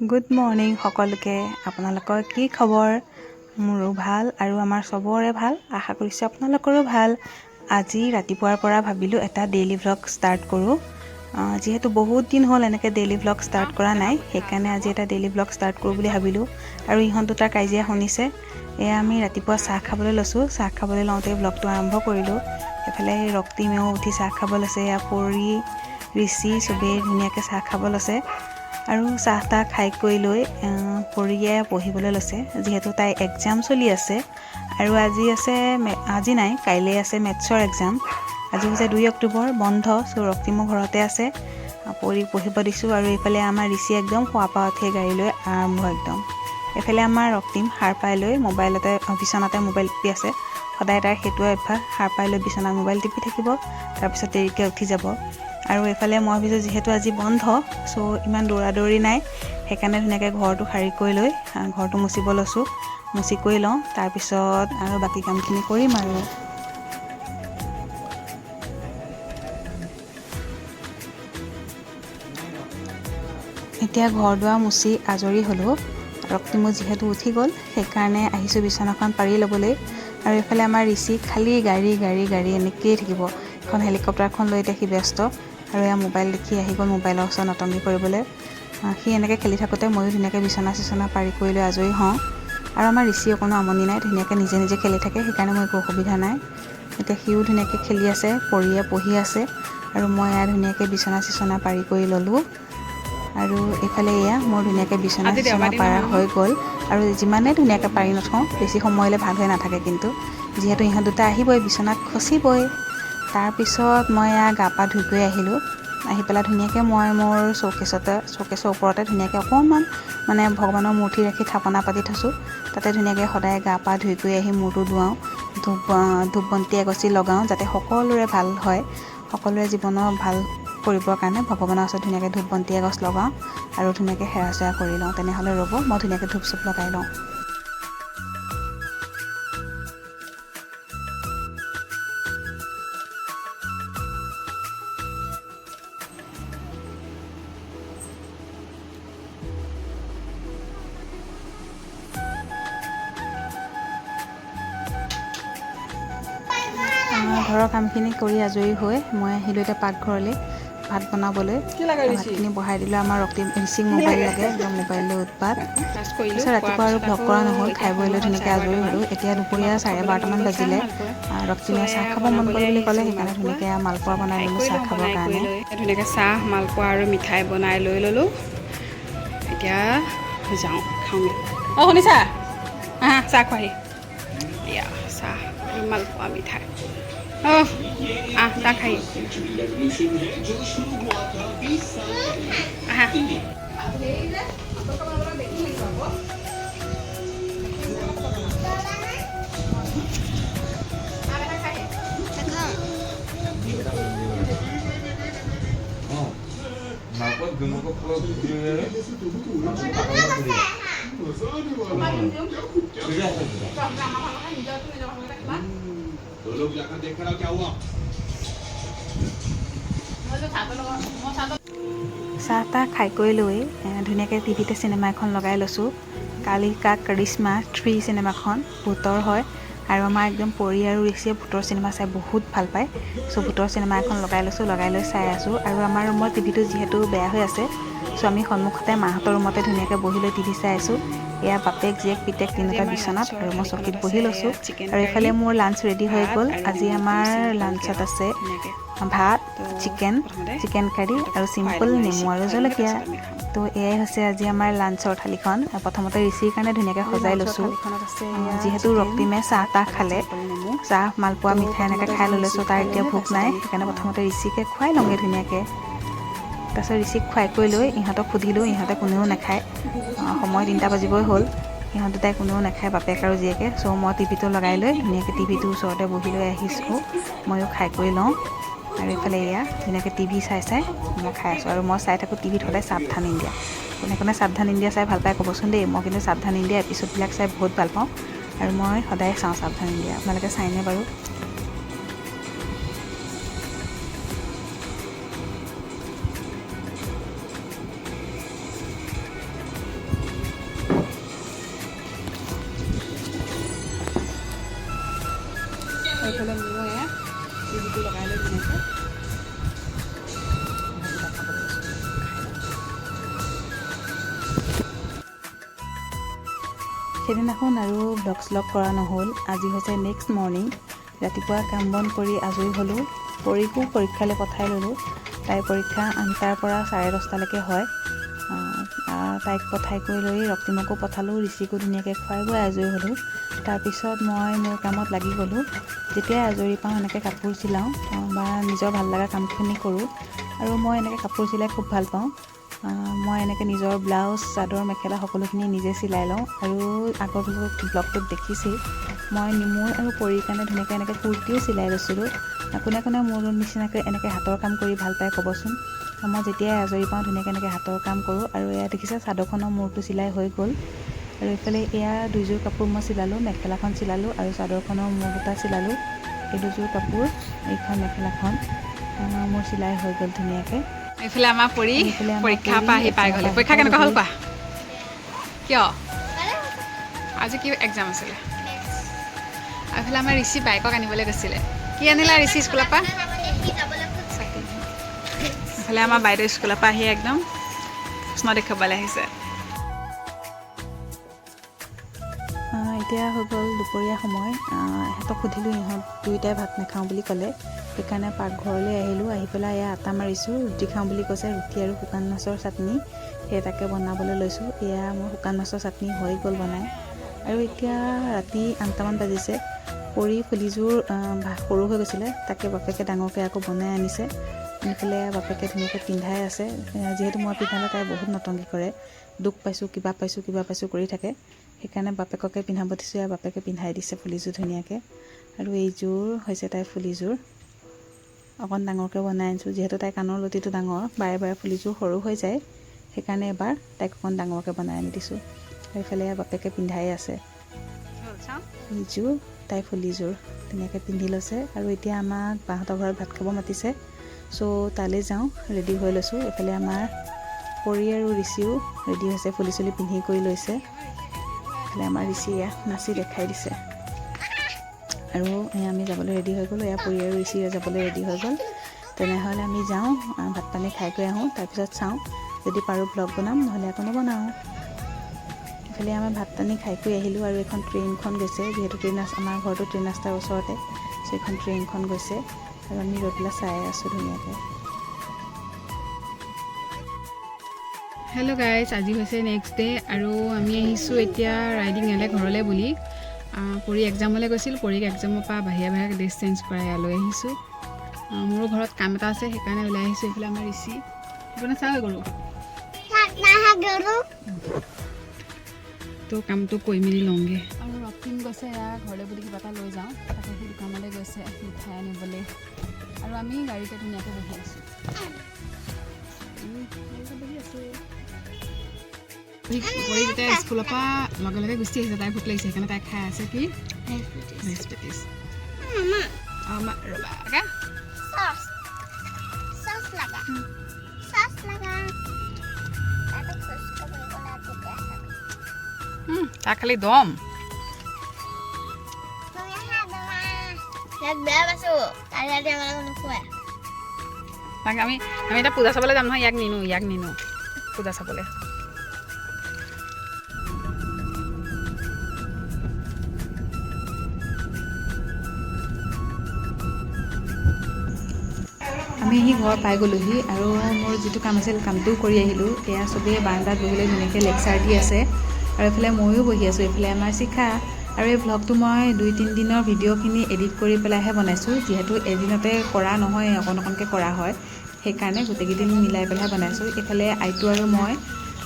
Good morning সকলোকে। আপোনালোকৰ কি খবৰ? মোৰো ভাল আৰু আমাৰ চবৰে ভাল। আশা কৰিছোঁ আপোনালোকৰো ভাল। আজি ৰাতিপুৱাৰ পৰা ভাবিলোঁ এটা ডেইলি ভ্লগ ষ্টাৰ্ট কৰোঁ। যিহেতু বহুত দিন হ'ল এনেকৈ ডেইলি ভ্লগ ষ্টাৰ্ট কৰা নাই সেইকাৰণে আজি এটা ডেইলি ভ্লগ ষ্টাৰ্ট কৰোঁ বুলি ভাবিলোঁ। আৰু ইহঁত দুটাৰ কাজিয়া শুনিছে। এয়া আমি ৰাতিপুৱা চাহ খাবলৈ লৈছোঁ। চাহ খাবলৈ লওঁতে ভ্লগটো আৰম্ভ কৰিলোঁ। এফালে ৰক্তিমেও উঠি চাহ খাব লৈছে। এয়া পৰি ঋষি চবেই ধুনীয়াকৈ চাহ খাব লৈছে। আৰু চাহ তাহ খাই কৰি লৈ আহ, পৰিয়ে পঢ়িবলৈ লৈছে। যিহেতু তাই এক্সাম চলি আছে আৰু আজি আছে আজি নাই কাইলৈ আছে মেথছৰ এক্সাম আজি হৈছে দুই অক্টোবৰ বন্ধ চ' ৰক্তিমো ঘৰতে আছে। পৰি পঢ়িব দিছোঁ আৰু এইফালে আমাৰ ঋষি একদম শুৱাৰ পৰা উঠিয়ে গাড়ী লৈ আৰম্ভ একদম। এইফালে আমাৰ ৰক্তিম সাৰ পাই লৈ মোবাইলতে বিচনাতে মোবাইল টিপি আছে। সদায় তাৰ সেইটোৱে অভ্যাস সাৰ পাই লৈ বিচনাত মোবাইল টিপি থাকিব তাৰপিছত দেৰিকৈ উঠি যাব। আৰু এইফালে মই ভাবিছোঁ যিহেতু আজি বন্ধ চ' ইমান দৌৰা দৌৰি নাই। সেইকাৰণে ধুনীয়াকৈ ঘৰটো সাৰি কৰি লৈ ঘৰটো মুচিব লৈছোঁ। মুচি কৰি লওঁ তাৰপিছত আৰু বাকী কামখিনি কৰিম আৰু। এতিয়া ঘৰ দুৱাৰ মুচি আজৰি হ'লোঁ। ৰক্তিমো যিহেতু উঠি গ'ল সেইকাৰণে আহিছোঁ বিচনাখন পাৰি ল'বলৈ। আৰু এইফালে আমাৰ ঋষি খালী গাড়ী গাড়ী গাড়ী এনেকৈয়ে থাকিব। এখন হেলিকপ্টাৰখন লৈ এতিয়া সি ব্যস্ত। আৰু এয়া মোবাইল দেখি আহি গ'ল মোবাইলৰ ওচৰত নতংগী কৰিবলৈ। সি এনেকৈ খেলি থাকোঁতে ময়ো ধুনীয়াকৈ বিচনা চিচনা পাৰি কৰি লৈ আজৰি হওঁ। আৰু আমাৰ ঋষিৰ কোনো আমনি নাই ধুনীয়াকৈ নিজে নিজে খেলি থাকে সেইকাৰণে মোৰ একো অসুবিধা নাই। এতিয়া সিও ধুনীয়াকৈ খেলি আছে পৰিয়ে পঢ়ি আছে। আৰু মই এয়া ধুনীয়াকৈ বিচনা চিচনা পাৰি কৰি ল'লোঁ। আৰু এইফালে এয়া মোৰ ধুনীয়াকৈ বিচনা চিচনা পাৰা হৈ গ'ল। আৰু যিমানেই ধুনীয়াকৈ পাৰি নথওঁ বেছি সময়লৈ ভাল হৈ নাথাকে কিন্তু। যিহেতু ইহঁত দুটা আহিবই বিচনাত খচিবই। তাৰপিছত মই এয়া গা পা ধুই কৰি আহিলোঁ। আহি পেলাই ধুনীয়াকৈ মই মোৰ চৌকেছতে চৌকেছৰ ওপৰতে ধুনীয়াকৈ অকণমান মানে ভগৱানৰ মূৰ্তি ৰাখি থাপনা পাতি থৈছোঁ। তাতে ধুনীয়াকৈ সদায় গা পা ধুই কৰি আহি মূৰটো ধুৱাওঁ ধূপ ধূপ বন্তি এগছি লগাওঁ যাতে সকলোৰে ভাল হয় সকলোৰে জীৱনৰ ভাল কৰিবৰ কাৰণে ভগৱানৰ ওচৰত ধুনীয়াকৈ ধূপ বন্তি এগছ লগাওঁ আৰু ধুনীয়াকৈ সেৱা চেৱা কৰি লওঁ। তেনেহ'লে ৰ'ব মই ধুনীয়াকৈ ধূপ চুপ লগাই লওঁ। আজৰি হৈ মই আহিলোঁ এতিয়া পাকঘৰলৈ ভাত বনাবলৈ? ভাতখিনি বহাই দিলোঁ আমাৰ ৰক্তি ঋষিক মোবাইল লাগে? একদম মোবাইললৈ উৎপাত। তাৰপিছত ৰাতিপুৱা আৰু ভ্লগ কৰা নহ'ল খাই বৈ লৈ ধুনীয়াকৈ আজৰি হ'লোঁ। এতিয়া দুপৰীয়া চাৰে বাৰটামান বাজিলে। ৰক্তিমে চাহ খাব মন গ'ল বুলি ক'লে সেইকাৰণে ধুনীয়াকৈ মালপোৱা বনাই ল'লোঁ চাহ খাবৰ কাৰণে। ধুনীয়াকৈ চাহ মালপোৱা আৰু মিঠাই বনাই লৈ ল'লোঁ। এতিয়া যাওঁ খাওঁগৈ। অঁ শুনিছা? আহা চাহ খোৱাহি। এয়া চাহ আৰু মালপোৱা মিঠাই। অঁ Ah, tá caindo. Ah. लोग जाकर देख रहा क्या हुआ চাহ তাহ খাই কৰি লৈ ধুনীয়াকৈ টিভিতে চিনেমা এখন লগাই লৈছোঁ। কালিকা কৰিশ্মা থ্ৰী চিনেমাখন ভূতৰ হয়। আৰু আমাৰ একদম পৰি আৰু ঋষিয়ে ভূতৰ চিনেমা চাই বহুত ভাল পায়। চ' ভূতৰ চিনেমা এখন লগাই লৈছোঁ লগাই লৈ চাই আছোঁ। আৰু আমাৰ ৰুমৰ টিভিটো যিহেতু বেয়া হৈ আছে চ' আমি সন্মুখতে মাহঁতৰ ৰুমতে ধুনীয়াকৈ বহি লৈ টিভি চাই আছোঁ। এয়া বাপেক জীয়েক পিতেক তিনিটা বিচনাত আৰু মই চকীত বহি লৈছোঁ। আৰু এইফালে মোৰ লাঞ্চ ৰেডি হৈ গ'ল। আজি আমাৰ লাঞ্চত আছে ভাত চিকেন চিকেন কাৰী আৰু চিম্পল নেমু আৰু জলকীয়া। তো এয়াই হৈছে আজি আমাৰ লাঞ্চৰ থালিখন। প্ৰথমতে ঋষিৰ কাৰণে ধুনীয়াকৈ সজাই লৈছোঁ। যিহেতু ৰক্তিমে চাহ তাহ খালে। চাহ মালপোৱা মিঠাই এনেকৈ খাই ল'লে চ' তাৰ এতিয়া ভোক নাই। সেইকাৰণে প্ৰথমতে ঋষিকে খুৱাই লওঁগৈ ধুনীয়াকৈ। তাৰপিছত ঋষিক খুৱাই কৰি লৈ ইহঁতক সুধিলোঁ ইহঁতে কোনেও নাখায়। সময় তিনিটা বাজিবই হ'ল। ইহঁত দুটাই কোনেও নাখায় বাপেক আৰু জীয়েকে। চ' মই টিভিটো লগাই লৈ ধুনীয়াকৈ টিভিটোৰ ওচৰতে বহি লৈ আহিছোঁ। ময়ো খাই কৰি লওঁ। আৰু এইফালে এয়া ধুনীয়াকৈ টিভি চাই চাই মই খাই আছোঁ। আৰু মই চাই থাকোঁ টিভিত সদায় সাৱধান ইণ্ডিয়া। কোনে কোনে সাৱধান ইণ্ডিয়া চাই ভাল পায় ক'বচোন দেই। মই কিন্তু সাৱধান ইণ্ডিয়া এপিছ'ডবিলাক চাই বহুত ভাল পাওঁ। আৰু মই সদায় চাওঁ সাৱধান ইণ্ডিয়া। আপোনালোকে চাইনে বাৰু? ব্লগ শ্লগ কৰা নহ'ল। আজি হৈছে নেক্সট মৰ্ণিং ৰাতিপুৱা কাম বন কৰি আজৰি হ'লোঁ। পৰীকো পৰীক্ষালৈ পঠাই ল'লোঁ। তাইৰ পৰীক্ষা আঠটাৰ পৰা চাৰে দহটালৈকে হয়। তাইক পঠাই কৰি লৈ ৰক্তিমকো পঠালোঁ। ঋষিকো ধুনীয়াকৈ খুৱাই বৈ আজৰি হ'লোঁ। তাৰপিছত মই মোৰ কামত লাগি গ'লোঁ। যেতিয়াই আজৰি পাওঁ এনেকৈ কাপোৰ চিলাওঁ। বা নিজৰ ভাল লগা কামখিনি কৰোঁ। আৰু মই এনেকৈ কাপোৰ চিলাই খুব ভাল পাওঁ। মই এনেকৈ নিজৰ ব্লাউজ চাদৰ মেখেলা সকলোখিনি নিজে চিলাই লওঁ আৰু আগৰ ব্লগটোত দেখিছেই। মই মোৰ আৰু পৰীৰ কাৰণে ধুনীয়াকৈ এনেকৈ কুৰ্তিও চিলাই লৈছিলোঁ। কোনে কোনে মোৰ নিচিনাকৈ এনেকৈ হাতৰ কাম কৰি ভাল পায় ক'বচোন। মই যেতিয়াই আজৰি পাওঁ ধুনীয়াকৈ এনেকৈ হাতৰ কাম কৰোঁ আৰু এয়া দেখিছে চাদৰখনৰ মূৰটো চিলাই হৈ গ'ল। আৰু এইফালে এয়া দুযোৰ কাপোৰ মই চিলালোঁ মেখেলাখন চিলালোঁ আৰু চাদৰখনৰ মূৰ দুটা চিলালোঁ। এই দুযোৰ কাপোৰ এইখন মেখেলাখন। মোৰ চিলাই হৈ গ'ল ধুনীয়াকৈ। এইফালে আমাৰ পৰি এইফালে আমাৰ পৰীক্ষাৰ পৰী, পৰা আহি পাই গ'লে। পৰীক্ষা কেনেকুৱা হ'ল কোৱা? কিয়? আজি কি এক্সাম আছিলে? এইফালে আমাৰ ঋষি বাইকক আনিবলৈ গৈছিলে। কি আনিলা ঋষি স্কুলৰ পৰা? এইফালে আমাৰ বাইদেউ স্কুলৰ পৰা আহি একদম কৃষ্ণ দেখুৱাবলৈ আহিছে। আহ, এতিয়া হৈ গ'ল দুপৰীয়া সময়। আহ, ইহঁতক সুধিলোঁ ইহঁত দুয়োটাই ভাত নাখাওঁ বুলি ক'লে। সেইকাৰণে পাকঘৰলৈ আহিলোঁ। আহি পেলাই এয়া আটা মাৰিছোঁ, ৰুটি খাওঁ বুলি কৈছে, ৰুটি আৰু শুকান মাছৰ চাটনি। সেই তাকে বনাবলৈ লৈছোঁ। এয়া মোৰ শুকান মাছৰ চাটনি হৈ গ'ল বনাই। আৰু এতিয়া ৰাতি আঠটামান বাজিছে। পৰি ফুলিযোৰ সৰু হৈ গৈছিলে। তাকে বাপেকে ডাঙৰকৈ আকৌ বনাই আনিছে। আনি পেলাই বাপেকে ধুনীয়াকৈ পিন্ধাই আছে। যিহেতু মই পিন্ধালে তাই বহুত নটংকি কৰে। দুখ পাইছোঁ, কিবা পাইছোঁ কিবা পাইছোঁ কৰি থাকে। সেইকাৰণে বাপেককে পিন্ধাব দিছোঁ। আৰু বাপেকে পিন্ধাই দিছে ফুলিযোৰ ধুনীয়াকৈ। আৰু এইযোৰ হৈছে তাইৰ ফুলিযোৰ। অকণ ডাঙৰকৈ বনাই আনিছোঁ। যিহেতু তাইৰ কাণৰ লতিটো ডাঙৰ বাৰে বাৰে ফুলিযোৰ সৰু হৈ যায় সেইকাৰণে এবাৰ তাইক অকণ ডাঙৰকৈ বনাই আনি দিছোঁ। আৰু এইফালে বাপেকে পিন্ধাই আছে। এইযোৰ তাই ফুলিযোৰ ধুনীয়াকৈ পিন্ধি লৈছে। আৰু এতিয়া আমাক বাহঁতৰ ঘৰত ভাত খাব মাতিছে। চ' তালৈ যাওঁ ৰেডি হৈ লৈছোঁ। এইফালে আমাৰ পৰি আৰু ঋষিও ৰেডি হৈছে ফুলি চুলি পিন্ধি কৰি লৈছে। এইফালে আমাৰ ঋষিয়ে নাচি দেখাই দিছে। আৰু আমি যাবলৈ ৰেডি হৈ গ'লোঁ এয়া পৰি আৰু ঋষিয়ে যাবলৈ ৰেডি হৈ গ'ল। তেনেহ'লে আমি যাওঁ ভাত পানী খাই কৰি আহোঁ তাৰপিছত চাওঁ যদি পাৰোঁ ব্লগ বনাম নহ'লে আকৌ নবনাওঁ। ইফালে আমাৰ ভাত পানী খাই কৰি আহিলোঁ আৰু এখন ট্ৰেইনখন গৈছে যিহেতু ট্ৰেইন আমাৰ ঘৰটো ট্ৰেইন ৰাস্তাৰ ওচৰতে চ' এইখন ট্ৰেইনখন গৈছে আৰু আমি ৰৈ পেলাই চাই আছোঁ ধুনীয়াকৈ। হেল্ল' গাইজ আজি হৈছে নেক্সট ডে আৰু আমি আহিছোঁ এতিয়া ৰাইডিং ইয়ালৈ ঘৰলৈ বুলি। পৰী এক্সামলৈ গৈছিল পৰীক এক্সামৰ পৰা বাহিৰে বাহিৰে ড্ৰেছ চেঞ্জ কৰাই ইয়ালৈ আহিছোঁ। আহ, মোৰো ঘৰত কাম এটা আছে সেইকাৰণে ওলাই আহিছোঁ এইফালে আমাৰ ঋষি। সেইকাৰণে চাওঁ গ'লোঁ তো কামটো কৰি মেলি লওঁগৈ। আৰু ৰক্তিম গৈছে এয়া ঘৰলৈ বুলি কিবা এটা লৈ যাওঁ তাকে সি দোকানলৈ গৈছে মিঠাই আনিবলৈ। আৰু আমি গাড়ীতে ধুনীয়াকৈ বহি আছোঁ। বহি আছোঁ। যেতিয়া স্কুলৰ পৰা লগে লগে গুচি আহিছে তাই ভোক লাগিছে সেইকাৰণে তাই খাই আছে কি ভেজ পেটিছ আমাৰ ৰ'বা আগে তাৰ খালি দম তাক আমি আমি এতিয়া পূজা চাবলৈ যাম নহয় ইয়াক নিনো ইয়াক নিনো পূজা চাবলৈ আমি আহি ঘৰ পাই গ'লোহি আৰু মোৰ যিটো কাম আছিল কামটোও কৰি আহিলোঁ। এয়া চবেই বাৰাণ্ডাত বহিলৈ ধুনীয়াকৈ লেকচাৰ দি আছে। আৰু এইফালে ময়ো বহি আছোঁ এইফালে আমাৰ শিখা। আৰু এই ভ্লগটো মই দুই তিনিদিনৰ ভিডিঅ'খিনি এডিট কৰি পেলাইহে বনাইছোঁ যিহেতু এদিনতে কৰা নহয় অকণ অকণকৈ কৰা হয়। সেইকাৰণে গোটেইকেইদিন মিলাই পেলাইহে বনাইছোঁ। এইফালে আইটো আৰু মই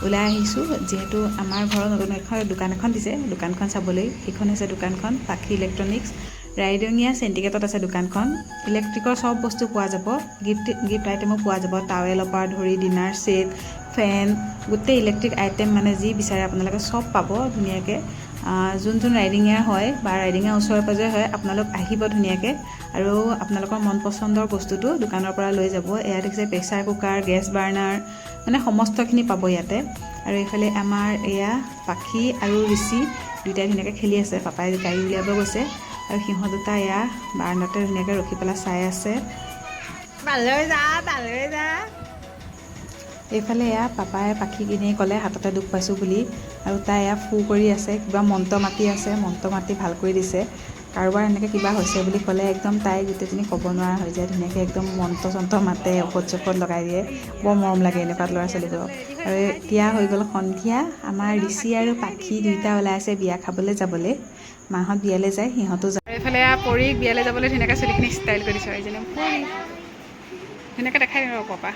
ওলাই আহিছোঁ যিহেতু আমাৰ ঘৰত নতুন এখন দোকান এখন দিছে। দোকানখন চাবলৈ সেইখন হৈছে দোকানখন পাখি ইলেক্ট্ৰনিক্স ৰাইডঙীয়া চেণ্টিকেটত আছে দোকানখন। ইলেক্ট্ৰিকৰ চব বস্তু পোৱা যাব। গিফ্ট গিফ্ট আইটেমো পোৱা যাব। টাৱেলৰ পৰা ধৰি ডিনাৰ ছেট ফেন গোটেই ইলেক্ট্ৰিক আইটেম মানে যি বিচাৰে আপোনালোকে চব পাব ধুনীয়াকৈ। যোন যোন ৰাইডিঙীয়া হয় বা ৰাইডিঙীয়া ওচৰে পাঁজৰে হয় আপোনালোক আহিব ধুনীয়াকৈ। আৰু আপোনালোকৰ মন পচন্দৰ বস্তুটো দোকানৰ পৰা লৈ যাব। এয়া দেখিছে প্ৰেছাৰ কুকাৰ গেছ বাৰ্ণাৰ মানে সমস্তখিনি পাব ইয়াতে। আৰু এইফালে আমাৰ এয়া পাখি আৰু ঋষি দুয়োটাই ধুনীয়াকৈ খেলি আছে। পাপাই গাড়ী উলিয়াব গৈছে। আৰু সিহঁত দুটা এয়া বাৰাণ্ডাতে ধুনীয়াকৈ ৰখি পেলাই চাই আছে। তালৈ যা তালৈ যা। এইফালে এয়া পাপাই পাখি কিনি ক'লে হাততে দুখ পাইছোঁ বুলি। আৰু তাই এয়া ফু কৰি আছে কিবা মন্ত্ৰ মাতি আছে মন্ত্ৰ মাতি ভাল কৰি দিছে। কাৰোবাৰ এনেকৈ কিবা হৈছে বুলি ক'লে একদম তাই গোটেইজনী ক'ব নোৱাৰা হৈ যায় ধুনীয়াকৈ একদম মন্ত্ৰ চন্ত্ৰ মাতে ঔষধ চৌষধ লগাই দিয়ে। বৰ মৰম লাগে এনেকুৱাত ল'ৰা ছোৱালীবোৰক। আৰু এতিয়া হৈ গ'ল সন্ধিয়া আমাৰ ঋষি আৰু পাখি দুইটা ওলাই আছে বিয়া খাবলৈ যাবলৈ। মাহঁত বিয়ালৈ যায় সিহঁতো যায়। এইফালে পৰীক বিয়ালৈ যাবলৈ ধুনীয়াকৈ চুলিখিনি ষ্টাইল কৰি দিছোঁ আৰু এইজনী পৰী। ধুনীয়াকৈ দেখাই পৰা।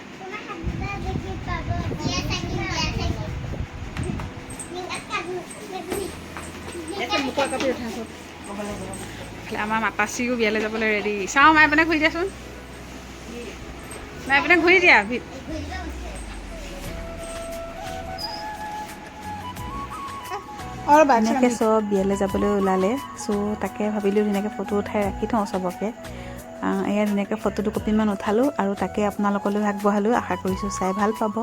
এইফালে আমাৰ মাতাশ্ৰীও বিয়ালৈ যাবলৈ ৰেডি চাওঁ মায়ে পিনে ঘূৰি দিয়াচোন। মায়ে পিনে ঘূৰি দিয়া। ধুনীয়াকৈ চব বিয়ালৈ যাবলৈ ওলালে। চ' তাকে ভাবিলোঁ ধুনীয়াকৈ ফটো উঠাই ৰাখি থওঁ চবকে। এয়া ধুনীয়াকৈ ফটো দুকপিমান উঠালোঁ আৰু তাকে আপোনালোকলৈ আগবঢ়ালোঁ। আশা কৰিছোঁ চাই ভাল পাব।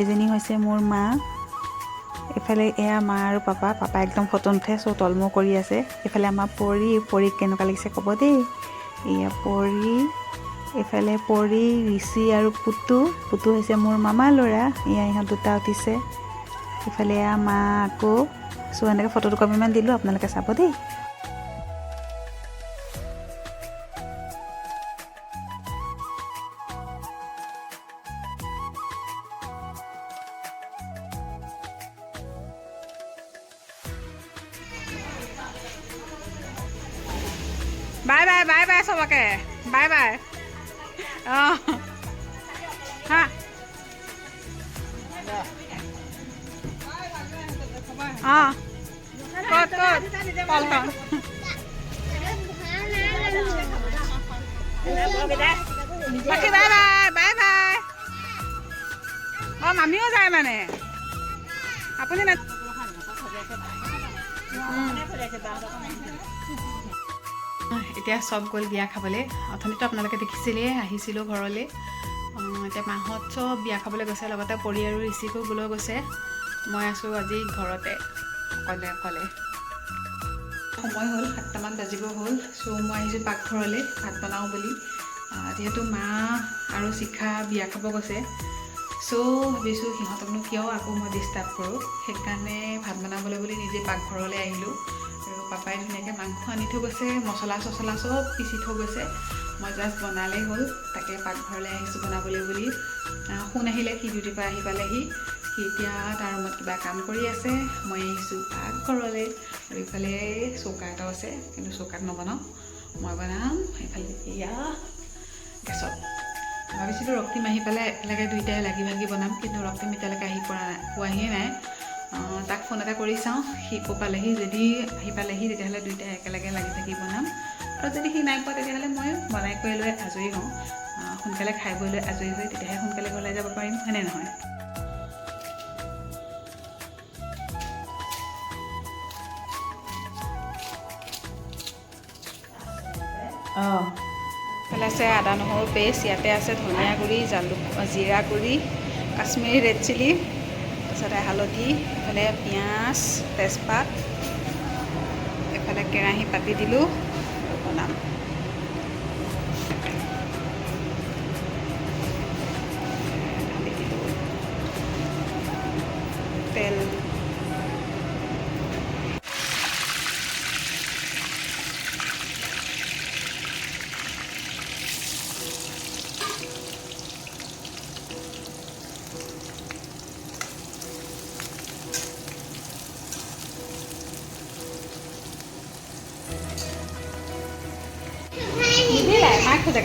এজনী হৈছে মোৰ মা। এইফালে এয়া মা আৰু পাপা। পাপা একদম ফটো নুঠে চ' তলমূৰ কৰি আছে। এইফালে আমাৰ পৰী পৰীক কেনেকুৱা লাগিছে ক'ব দেই। এয়া পৰী এইফালে পৰী ঋষি আৰু পুতু। পুতু হৈছে মোৰ মামা ল'ৰা। এয়া ইহঁত দুটা উঠিছে। ইফালে এয়া মা আকৌ। চ' এনেকৈ ফটো দুকপিমান দিলোঁ, আপোনালোকে চাব দেই। বাই বাই বাই বাই চবকে বাই বাই। অঁ বাকী বাই বাই বাই বাই অঁ মামীও যায় মানে আপুনি না এতিয়া চব গ'ল বিয়া খাবলৈ। অথনিতো আপোনালোকে দেখিছিলেই আহিছিলোঁ ঘৰলৈ। এতিয়া মাহঁত চব বিয়া খাবলৈ গৈছে লগতে পৰি আৰু ঋষিকো গলৈ গৈছে। মই আছোঁ আজি ঘৰতে। অকলে অকলে। সময় হ'ল সাতটামান বাজিব হ'ল। চ' মই আহিছোঁ পাকঘৰলৈ ভাত বনাওঁ বুলি। যিহেতু মা আৰু শিখা বিয়া খাব গৈছে। চ' ভাবিছোঁ সিহঁতকনো কিয় আকৌ মই ডিষ্টাৰ্ব কৰোঁ। সেইকাৰণে ভাত বনাবলৈ বুলি নিজে পাকঘৰলৈ আহিলোঁ। আৰু পাপাই ধুনীয়াকৈ মাংস আনি থৈ গৈছে মছলা চছলা চব পিচি থৈ গৈছে। মই জাষ্ট বনালেই হ'ল তাকে পাকঘৰলৈ আহিছোঁ বনাবলৈ বুলি। সোণ আহিলে সি ডিউটিৰ পৰা আহি পালেহি। সি এতিয়া তাৰ ৰুমত কিবা কাম কৰি আছে মই আহিছোঁ পাকঘৰলৈ আৰু ইফালে চৌকা এটাও আছে কিন্তু চৌকাত নবনাওঁ মই বনাম এইফালে এয়া গেছত। ভাবিছিলোঁ ৰক্তিম আহি পেলাই একেলগে দুইটাই লাগি ভাগি বনাম কিন্তু ৰক্তিম এতিয়ালৈকে আহি পৰা নাই পোৱাহিয়ে নাই। তাক ফোন এটা কৰি চাওঁ সি ক'ৰ পালেহি যদি আহি পালেহি তেতিয়াহ'লে দুইটাই একেলগে লাগি থাকি বনাম। আৰু যদি সি নাই পোৱা তেতিয়াহ'লে মই বনাই কৰি লৈ আজৰি হওঁ। সোনকালে খাই বৈ লৈ আজৰি হৈ তেতিয়াহে সোনকালে ওলাই যাব পাৰিম হয়নে নহয়? আছে আদা নহৰু পেষ্ট ইয়াতে আছে ধনিয়া গুড়ি জালুক জিৰা গুড়ি কাশ্মীৰী ৰেড চিলি তাৰপিছতে হালধি এইফালে পিঁয়াজ তেজপাত এইফালে কেৰাহী পাতি দিলোঁ বনাম। তেল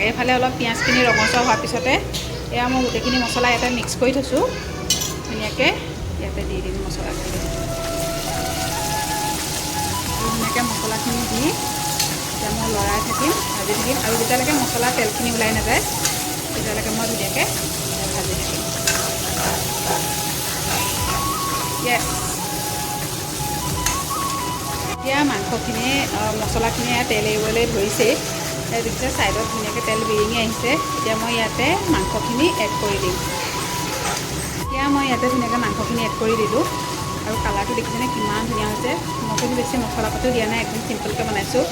খোজাকে এইফালে অলপ পিঁয়াজখিনি ৰঙচুৱা হোৱাৰ পিছতে এয়া মই গোটেইখিনি মছলা ইয়াতে মিক্স কৰি থৈছোঁ। ধুনীয়াকৈ ইয়াতে দি দিম মছলাখিনি। ধুনীয়াকৈ মছলাখিনি দি এতিয়া মই লৰাই থাকিম ভাজি থাকিম। আৰু যেতিয়ালৈকে মছলা তেলখিনি ওলাই নাযায় তেতিয়ালৈকে মই ধুনীয়াকৈ ভাজি থাকিম। এতিয়া মাংসখিনি মছলাখিনি তেল এৰিবলৈ ধৰিছেই। দেখিছে ছাইডত ধুনীয়াকৈ তেল বিৰিঙি আহিছে। এতিয়া মই ইয়াতে মাংসখিনি এড কৰি দিম। এতিয়া মই ইয়াতে ধুনীয়াকৈ মাংসখিনি এড কৰি দিলোঁ। আৰু কালাৰটো দেখিছেনে কিমান ধুনীয়া হৈছে। মই কিন্তু বেছি মছলা পাতিও দিয়া নাই একদম চিম্পলকৈ বনাইছোঁ।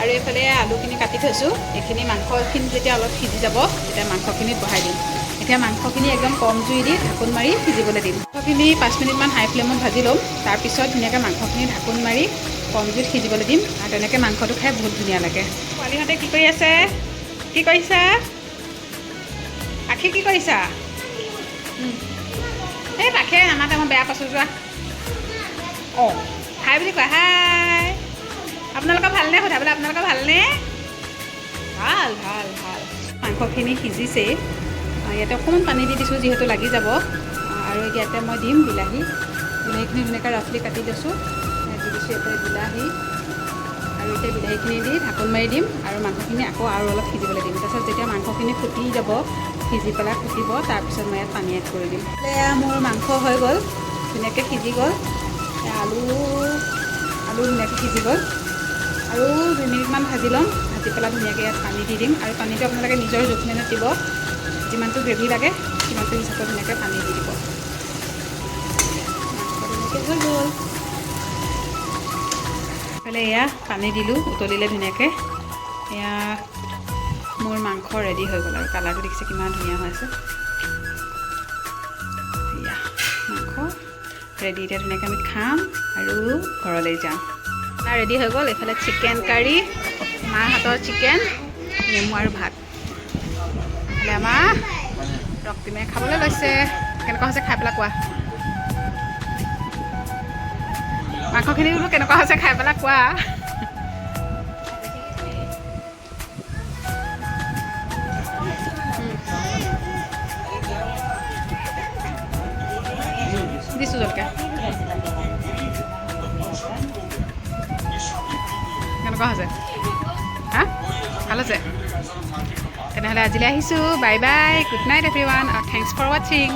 আৰু এইফালে আলুখিনি কাটি থৈছোঁ। এইখিনি মাংসখিনি যেতিয়া অলপ সিজি যাব তেতিয়া মাংসখিনিত বহাই দিম। এতিয়া মাংসখিনি একদম কম জুই দি ঢাকোন মাৰি সিজিবলৈ দিম। মাংসখিনি পাঁচ মিনিটমান হাই ফ্লেমত ভাজি ল'ম। তাৰপিছত ধুনীয়াকৈ মাংসখিনি ঢাকোন মাৰি কম জুইত সিজিবলৈ দিম আৰু তেনেকৈ মাংসটো খাই বহুত ধুনীয়া লাগে। পোৱালিহঁতে কি কৰি আছে? কি কৰিছা? আখি কি কৰিছা। এই ৰাখে নামাতে মই বেয়া পাইছোঁ যোৱা। অঁ, হাই বুলি কোৱা, হাই। আপোনালোকৰ ভালনে? সোধা বোলে আপোনালোকৰ ভালনে? ভালো ভালো ভালো। মাংসখিনি সিজিছেই। ইয়াতে অকণমান পানী দি দিছোঁ, যিহেতু লাগি যাব। আৰু ইয়াতে মই দিম বিলাহী। বিলাহীখিনি ধুনীয়াকৈ ৰাফলি কাটি দিছোঁ বিলাহী আৰু এতিয়া বিলাহীখিনি দি ঢাকোন মাৰি দিম আৰু মাংসখিনি আকৌ আৰু অলপ সিজিবলৈ দিম। তাৰপিছত যেতিয়া মাংসখিনি ফুটি যাব সিজি পেলাই ফুটিব তাৰপিছত মই ইয়াত পানী এড কৰি দিম। এয়া মোৰ মাংস হৈ গ'ল ধুনীয়াকৈ সিজি গ'ল। আলু আলু ধুনীয়াকৈ সিজি গ'ল। আৰু দুই মিনিটমান ভাজি ল'ম ভাজি পেলাই ধুনীয়াকৈ ইয়াত পানী দি দিম। আৰু পানীটো আপোনালোকে নিজৰ জোখমেনত দিব যিমানটো গ্ৰেভি লাগে সিমানটো হিচাপত ধুনীয়াকৈ পানী দি দিব। ধুনীয়াকৈ হৈ গ'ল। ইফালে এয়া পানী দিলোঁ উতলিলে ধুনীয়াকৈ। এয়া মোৰ মাংস ৰেডি হৈ গ'ল আৰু কালাৰটো দেখিছে কিমান ধুনীয়া হৈ আছে। এয়া মাংস ৰেডি এতিয়া ধুনীয়াকৈ আমি খাম আৰু ঘৰলৈ যাম। ৰেডি হৈ গ'ল এইফালে চিকেন কাৰী মাৰ হাতৰ চিকেন নেমু আৰু ভাত। এইফালে আমাৰ ৰক্তিমে খাবলৈ লৈছে। কেনেকুৱা হৈছে খাই পেলাই কোৱা? মাংসখিনি বোলো কেনেকুৱা হৈছে খাই পেলাই কোৱা দিছোঁ জলকে কেনেকুৱা হৈছে হা ভাল হৈছে তেনেহ'লে আজিলৈ আহিছোঁ bye bye good night everyone thanks for ৱাচিং